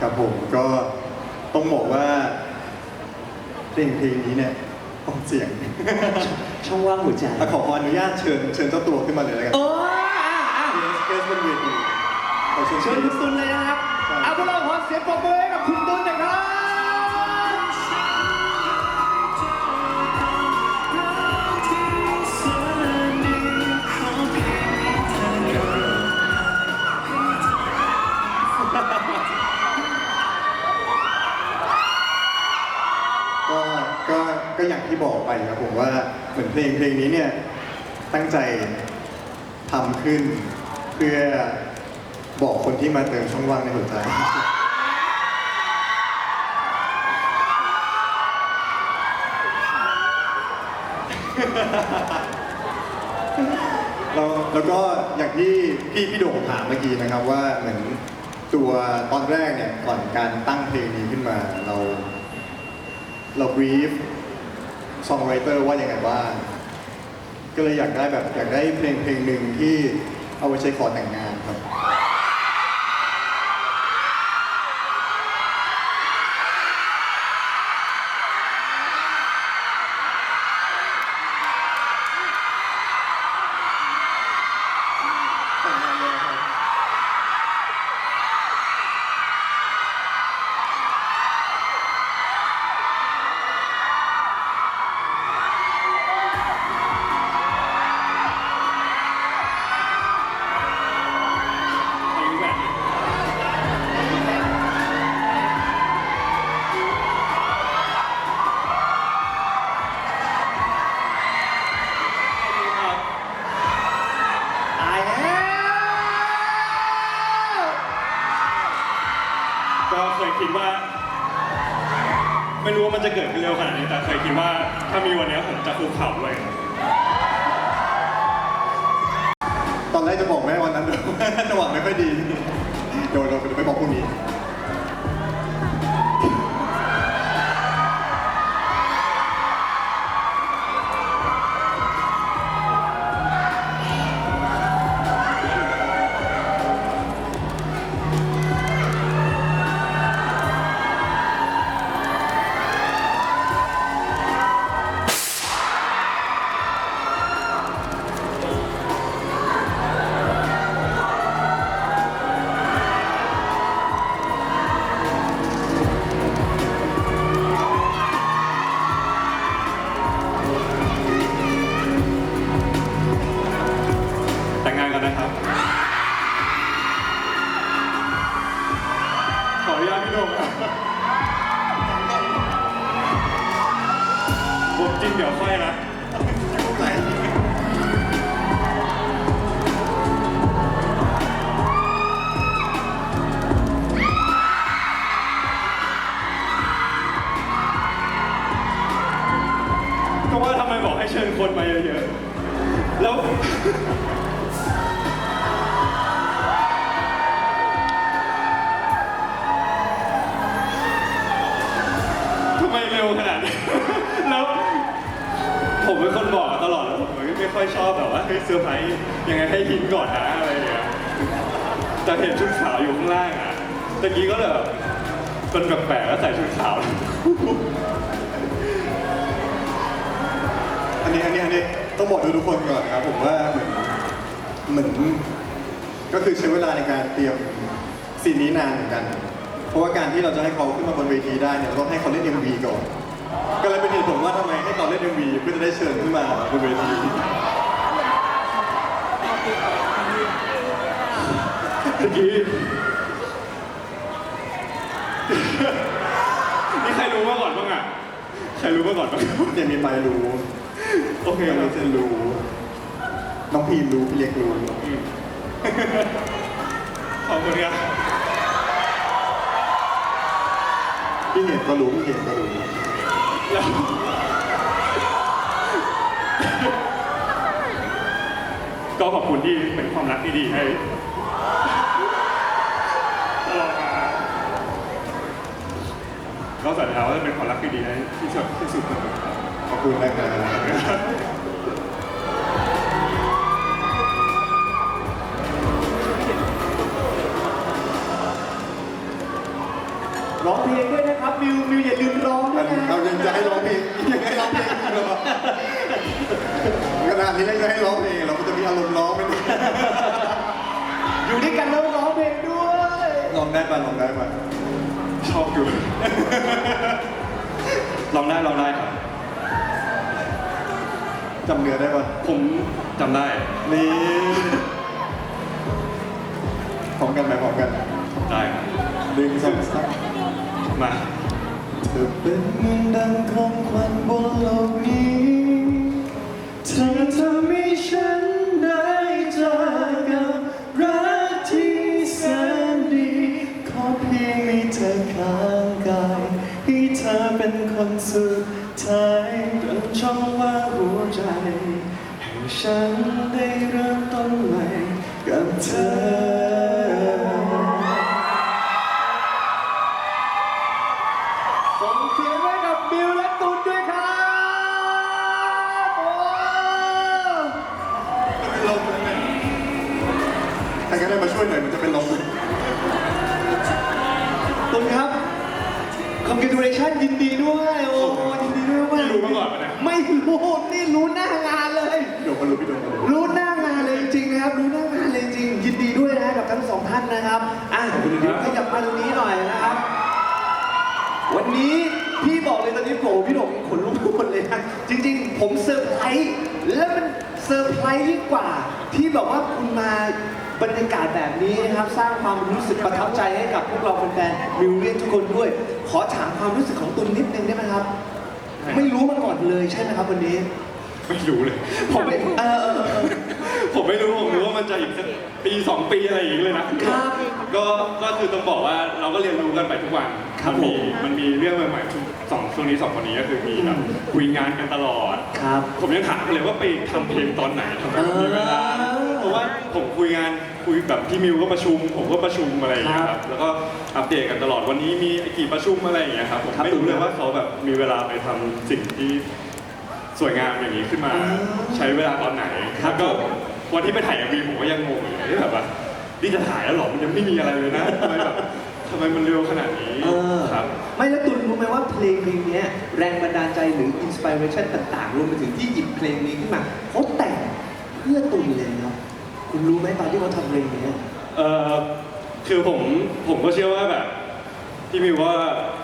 ครับผมก็ต้องบอกว่าเพลงเพลงนี้เนี่ยออกเสียงช่องว่างหัวใจอะขอขออนุญาตเชิญเชิญเจ้าตัวขึ้นมาเลยแล้วกันเอออะอะเกสเป็นเวทีขอเชิญเชิญคุณตุลเลยนะครับใช่เอาพวกเราขอเสียงปรบมือให้กับคุณตุลหน่อย งเพลงนี้เนี่ยตั้งใจทำขึ้นเพื่อบอกคนที่มาเติมช่องว่างในหัวใจ แล้วแล้วก็อย่างที่พี่พี่โด่งถามเมื่อกี้นะครับว่าเหมือนตัวตอนแรกเนี่ยก่อนการตั้งเพลงนี้ขึ้นมาเรา เราบรีฟซองไรเตอร์ว่ายังไงบ้าง ก็เลยอยากได้แบบอยากได้เพลงเพลงหนึ่งที่เอาไว้ใช้ขอแต่งงานครับ คยคิดว่าถ้ามีวันนี้ผมจะคุกเข่าเลยตอน คนมาเยอะๆ แล้ว ทำไมเร็วขนาดนี้แล้ว ผมเป็นคนบอกตลอดแล้วผมไม่ค่อยชอบแบบว่าเฮ้เซอร์ไพรส์ยังไงให้หินก่อนนะอะไรอย่างเงี้ยแต่เห็นชุดขาวอยู่ข้างล่างอะตะกี้ก็เลยแบบเป็นแปลกๆแล้วใส่ชุดขาว อันนี้อันนี้อันนี้ต้องบอกทุกๆคนก่อนนะครับผมว่าเหมือนเหมือนก็คือใช้เวลาในการเตรียมซีนนี้นานเหมือนกัน เพราะว่าการที่เราจะให้เขาขึ้นมาบนเวทีได้เนี่ยเราต้องให้เขาเล่น MV ก่อน ก็เลยเป็นเหตุผลว่าทำไมให้เขาเล่น MV เพื่อจะได้เชิญขึ้นมาบนเวทีตะกี้นี่ใครรู้มาก่อนบ้างอะ ใครรู้มาก่อนบ้างเนี่ยมีไมค์รู้ โอเคน้องคเจรับนรู้ น้องพีมรู้พี่เล็กรู้อืมขอบคุณครับพี่เห็นก็รู้พี่เห็นก็รู้แล้วก็ขอบคุณที่เป็นความรักที่ดีให้ตลอดมาก็สัญญาว่าจะเป็นความรักที่ดีให้ที่สุดที่สุดครับขอบุณนะครับร้องเพลงด้วยนะครับมิวมิวอย่าลืมร้องด้วยนะเรายังจะให้ร้องเพลงยังให้ร้องเพลงอีกเหรขนาดนี้ยังจะให้ร้องเพลงเราก็จะมีอารมณ์ร้องไปด้อยู่ด้วยกันแล้วร้องเพลงด้วยลองได้ป่ะลองได้ป่ะชอบอยู่ ลองได้ลองได้ครับ จำเนื้อได้ป่ะผมจำได้ นี่พร้อมกันไหมพร้อมกันได้ครับหนึ่งสองสามมาเธอเป็นเหมือนดังของขวัญบนโลกนี้เธอทำใรก็ได้มาช่วยหน่อยมันจะเป็นลมตุนครับ congratulation ยินดีด้วย โอ้ยินดีด้วยไม่รู้มาก่อนปะเนี่ยไม่รู้นี่รู้หน้างานเลย พี่โดมมารู้พี่โดมมารู้รู้หน้างานเลยจริงๆนะครับ รู้หน้างานเลยจริง ยินดีด้วยนะกับทั้งสองท่านนะครับ อะเดี๋ยวขยับมาตรงนี้หน่อยนะครับ วันนี้พี่บอกเลยตอนนี้โผล่พี่หนกขนลุกทุกคนเลยนะ จริง ๆ ผมเซอร์ไพรส์แล้วมันเซอร์ไพรส์ยิ่งกว่า ที่แบบว่าคุณมา บรรยากาศแบบนี้นะครับ สร้างความรู้สึกประทับใจให้กับพวกเราแฟนๆมิวเรียนทุกคนด้วย ขอถามความรู้สึกของตุนนิดนึงได้ไหมครับ ไม่รู้มาก่อนเลยใช่ไหมครับวันนี้ ไม่รู้เลย ผมไม่เออเออเออ ผมไม่รู้ผมรู้ว่ามันจะอีกสักปีสองปีอะไรอย่างนี้เลยนะครับก็ก็คือต้องบอกว่าเราก็เรียนรู้กันไปทุกวันครับมันมีผมมันมีเรื่องใหม่ๆทุกสองช่วงนี้สองคนนี้ก็คือมีแบบอืม คุยงานกันตลอด ครับ ผมยังถามเลยว่าไปทำเพลงตอนไหนทำไมมันมีเวลา เออ เพราะว่าผมคุยงานคุยแบบพี่มิวก็ประชุม ผมก็ประชุมอะไรอย่างเงี้ยคครัรับบแล้วก็อัปเดตกันตลอดวันนี้มีกี่ประชุมอะไรอย่างเงี้ยครับผมครับไม่รู้เลยว่าเขาแบบมีเวลาไปทำสิ่งที่สวยงามอย่างนี้ขึ้นมาอ๋อใช้เวลาตอนไหนครับแล้วก็วันที่ไปถ่ายวีผมก็ยังงงอยู่เลยแบบว่านี่จะถ่ายแล้วเหรอมันยังไม่มีอะไรเลยนะทำไมแบบทำไมมันเร็วขนาดนี้เออครับ ไม่แล้วตุนรู้ไหมว่าเพลงเพลงเนี้ยแรงบันดาลใจหรืออินสปิเรชันต่างๆรวมไปถึงที่หยิบเพลงนี้ขึ้นมาเขาแต่งเพื่อตุนเลยนะครับคุณรู้ไหมตอนที่เขาทำเพลงเนี้ยเออคือผมผมก็เชื่อว่าแบบพี่มิวว่า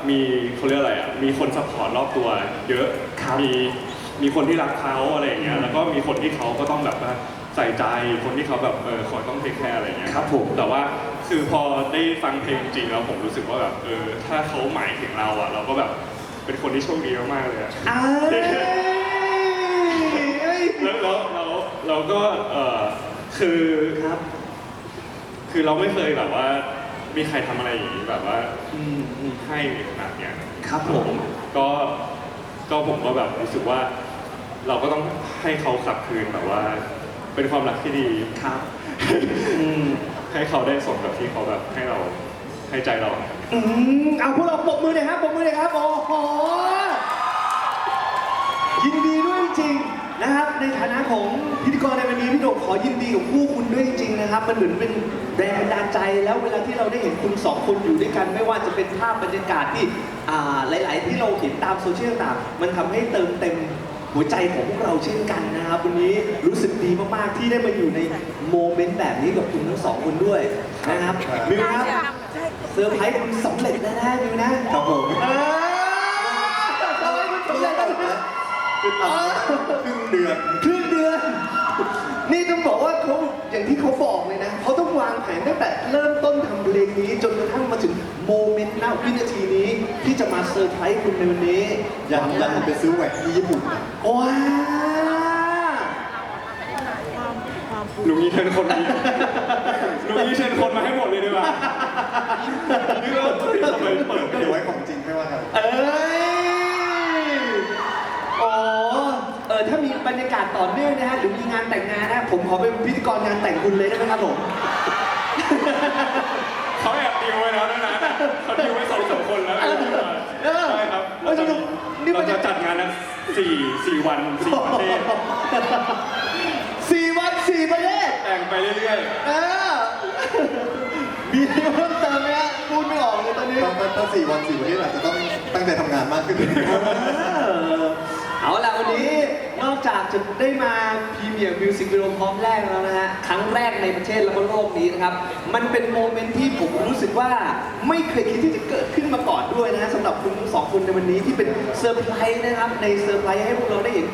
มีเขาเรียกอะไรอะมีคนซัพพอร์ตรอบตัว เยอะครับมีมีคนที่รักเขาอะไรอย่างเงี้ยแล้วก็มีคนที่เขาก็ต้องแบบว่าใส่ใจคนที่เขาแบบเออคอยต้องเทคแคร์อะไรอย่างเงี้ยครับผมแต่ว่าคือพอได้ฟังเพลงจริงแล้วผมรู้สึกว่าแบบเออถ้าเขาหมายถึงเราอะ เราก็แบบเป็นคนที่โชคดีมากๆเลยอะอ้ายเอ้ยแล้วแล้วเรา เราก็เออคือครับ คือเราไม่เคยแบบว่า มีใครทำอะไรอย่างนี้แบบว่าอืมอืมให้ขนาดเนี้ยครับผม ก็ก็ผมก็แบบรู้สึกว่า เราก็ต้องให้เขากลับคืนแบบว่า เป็นความรักที่ดี ครับ อืมให้เขาได้สมกับที่เขาแบบให้เราให้ใจเรา อืมเอาพวกเราปรบมือเลยครับปรบมือเลยครับ โอ้โห ยินดีด้วยจริงๆ นะครับในฐานะของพิธีกรในวันนี้พี่โดกขอยินดีกับคู่คุณด้วยจริงๆนะครับ มันเหมือนเป็นแรงบันดาลใจแล้วเวลาที่เราได้เห็นคุณสองคนอยู่ด้วยกัน ไม่ว่าจะเป็นภาพบรรยากาศที่อ่าหลาย ๆ ที่เราเห็นตามโซเชียลต่างๆมันทำให้เติมเต็มหัวใจของพวกเราเช่นกันนะครับ วันนี้รู้สึกดีมากๆที่ได้มาอยู่ในโมเมนต์แบบนี้กับคุณทั้งสองคนด้วยนะครับมิวครับเซอร์ไพรส์คุณสำเร็จแล้วนะมิวนะครับผม เออเซอร์ไพรส์คุณสำเร็จแล้วนะ คือทำครึ่งเดือนครึ่งเดือน นี่ต้องบอกว่าเขาอย่างที่เขาบอกเลยนะเขาต้องวางแผนตั้งแต่เริ่มต้นทำเพลงนี้ จนกระทั่งมาถึงโมเมนต์ณวินาทีนี้ ที่จะมาเซอร์ไพรส์คุณในวันนี้อยากอยากไปซื้อแหวนที่ญี่ปุ่นนะว้าลุงนี้เชิญคนนี้ลุงนี้เชิญคนมาให้หมดเลยดีกว่านี่ก็ทำไมเปิดเพลเดี๋ยงวไว้ของจริงไม่ว่ากัน เอ้ยโอ้เออถ้ามีบรรยา กาศต่อเนื่องนะฮะหรือมีงานแต่งงานนะผมขอเป็นพิธีกรงานแต่งคุณเลยได้ไหมครับผม เขาแอบดิวไว้แล้วนะนะเขาดิวไว้สองสามคนแล้วเออเออใช่ครับเออสนุกนี่มัน เราจะจัดงานนะสี่สี่วันสี่ประเทศสี่วันสี่ประเทศแต่งไปเรื่อยเออมีอะไรเพิ่มเติมไหมฮะพูดไม่ออกเลยตอนนี้ตอนตอนถ้าสี่วันสี่วันนี้อาจจะต้องตั้งใจทำงานมากขึ้น เออ เอาล่ะวันนี้นอกจากจะได้มาพรีเมียร์มิวสิกวิดีโอพร้อมแรกแล้วนะฮะครั้งแรกในประเทศแล้วก็โลกนี้นะครับมันเป็นโมเมนต์ที่ผมรู้สึกว่าไม่เคยคิดที่จะเกิดขึ้นมาก่อนด้วยนะฮะสำหรับคุณทั้งสองคนในวันนี้ที่เป็นเซอร์ไพรส์นะครับในเซอร์ไพรส์ให้พวกเราได้เห็น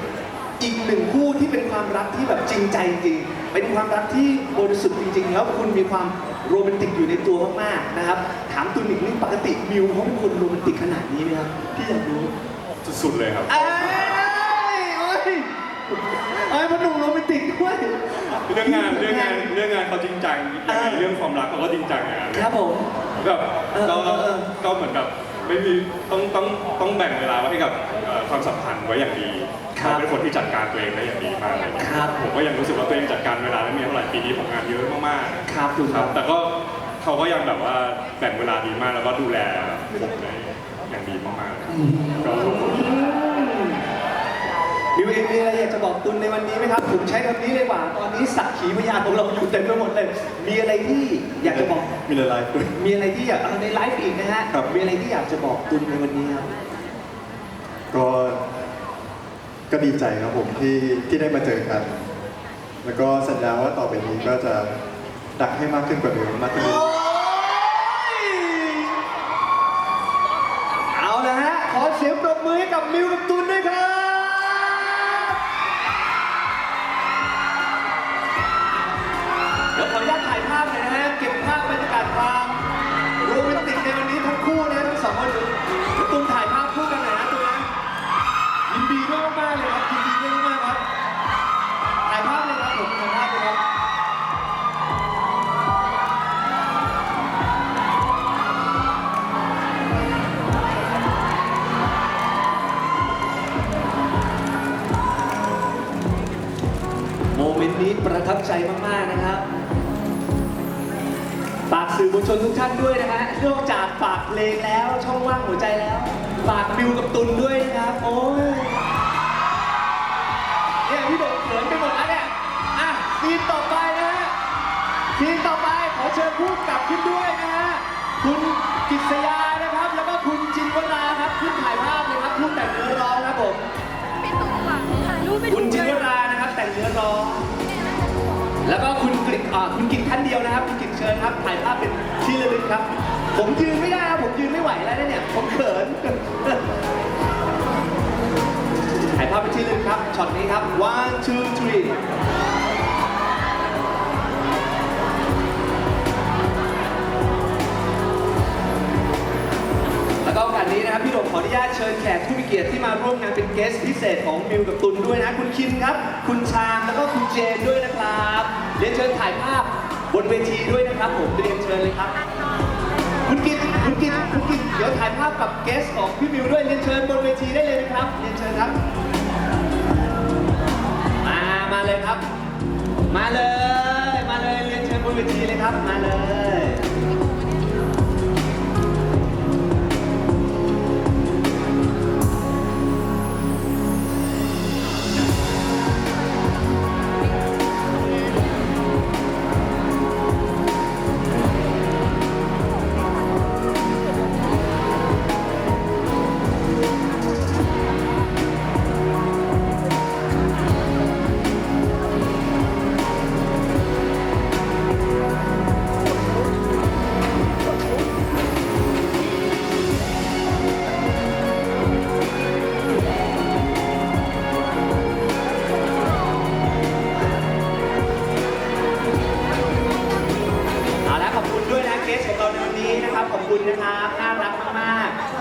อีกหนึ่งคู่ที่เป็นความรักที่แบบจริงใจจริงเป็นความรักที่บริสุทธิ์จริง ๆ แล้วคุณมีความโรแมนติกอยู่ในตัวมากๆนะครับถามตุนอีกนิดปกติมิวเขาเป็นคนโรแมนติกขนาดนี้ไหมครับพี่อยากรู้สุดๆเลยครับเอ้ยเอ้ย เอ้ยพอหนุ่มโรแมนติกด้วย เรื่องงานเรื่องงานเรื่องงานเขาจริงจังอย่างในเรื่องความรักเขาก็จริงจังอย่างนั้นครับผม แบบเออก็เออเออ ก็เหมือนแบบไม่มีต้องต้องต้องแบ่งเวลาไว้ให้กับเอ่อความสัมพันธ์ไว้อย่างดีครับเขาเป็นคนที่จัดการตัวเองได้อย่างดีมากเลยครับ ผมก็ยังรู้สึกว่าตัวเองจัดการเวลาได้ไม่เท่าไหร่ปีนี้ผมงานเยอะมากๆ ครับถูกคครัรับบ แต่ก็เขาก็ยังแบบว่าแบ่งเวลาดีมากแล้วก็ดูแลผมได้อย่างดีมากๆก็ขอบคุณ มิวเองมีอะไรอยากจะบอกตุนในวันนี้ไหมครับ ผมใช้คำนี้เลยว่า ตอนนี้สักขีพยานของเราอยู่เต็มไปหมดเลย มีอะไรที่อยากจะบอก มีในไลฟ์ด้วย มีอะไรที่อยากเอาในไลฟ์อีกนะฮะ ครับ มีอะไรที่อยากจะบอกตุนในวันนี้ครับ ก็ก็ดีใจครับผมที่ที่ได้มาเจอกัน แล้วก็สัญญาว่าต่อไปนี้ก็จะดักให้มากขึ้นกว่าเดิมมากขึ้นโอ้ย แล้วช่องว่างหัวใจแล้วฝากบิวกับตุนด้วยนะครับโอ้ยเนี่ยพี่โดดเขินไปหมดแล้วเนี่ยอะทีมต่อไปนะฮะทีมต่อไปขอเชิญผู้กำกับขึ้นด้วยนะฮะคุณกิษยานะครับ แล้วก็คุณจินวราครับขึ้นถ่ายภาพเลยครับผู้แต่งเนื้อร้องครับผมไม่ตรงหลังถ่ายรูปไม่คุถูณกจินเลวยรานะครับแต่งเนื้อร้อง แล้วก็คุณกฤษอ่าคุณกิจท่านเดียวนะครับ คุณกิจเชิญครับถ่ายภาพเป็นที่ระลึกครับ ผมยืนไม่ได้ครับผมยืนไม่ไหวแล้วเนี่ย ผมเขิน ถ่ายภาพเป็นที่ลึกครับ ช็อตนี้ครับ one two three แล้วก็โอกาสนี้นะครับ พี่โดมขออนุญาตเชิญแขกผู้มีเกียรติที่มาร่วมงานเป็นเกสพิเศษของมิวกับตุนด้วยนะ คุณคิมครับ คุณชามแล้วก็คุณเจนด้วยนะครับ เรียนเชิญถ่ายภาพบนเวทีด้วยนะครับผมเรียนเชิญ กับเกสของพี่มิวด้วยเรียนเชิญบนเวทีได้เลยนะครับเรียนเชิญครับ มามาเลยครับ มาเลย มาเลยเรียนเชิญบนเวทีเลยครับมาเลย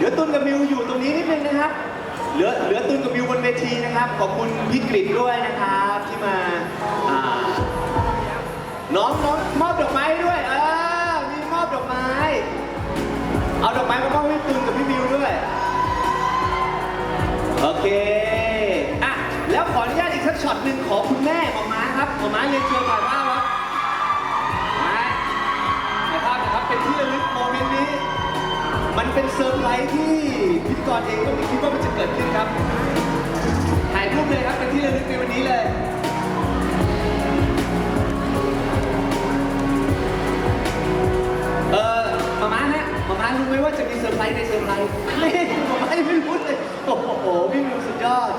ากๆเดี๋ยวตุนกับมิวอยู่ตรงนี้นิดนึงนะครับ เหลือเหลือตุนกับมิวบนเวทีนะครับ ขอบคุณพี่กฤษด้วยนะครับที่มาอ่าน้องน้องมอบดอกไม้ด้วยเออมีมอบดอกไม้ เอาดอกไม้มามอบให้ตุนกับพี่มิวด้วย โอเคอะแล้วขออนุญาตอีกสักช็อตหนึ่งขอคุณแม่หมอม้าครับหมอม้าเรียนเชิญถ่ายภาพ เป็นเซอร์ไพรส์ที่พิธีกรเองก็ไม่คิดว่ามันจะเกิดขึ้นครับ ถ่ายรูปเลยครับเป็นที่ระลึกในวันนี้เลย เออมาม่าฮะมาม่ารู้ไหมว่าจะมีเซอร์ไพรส์ในเซอร์ไพรส์ไม่มาม่าไม่รู้เลย โอ้โหพี่มิวสุดยอด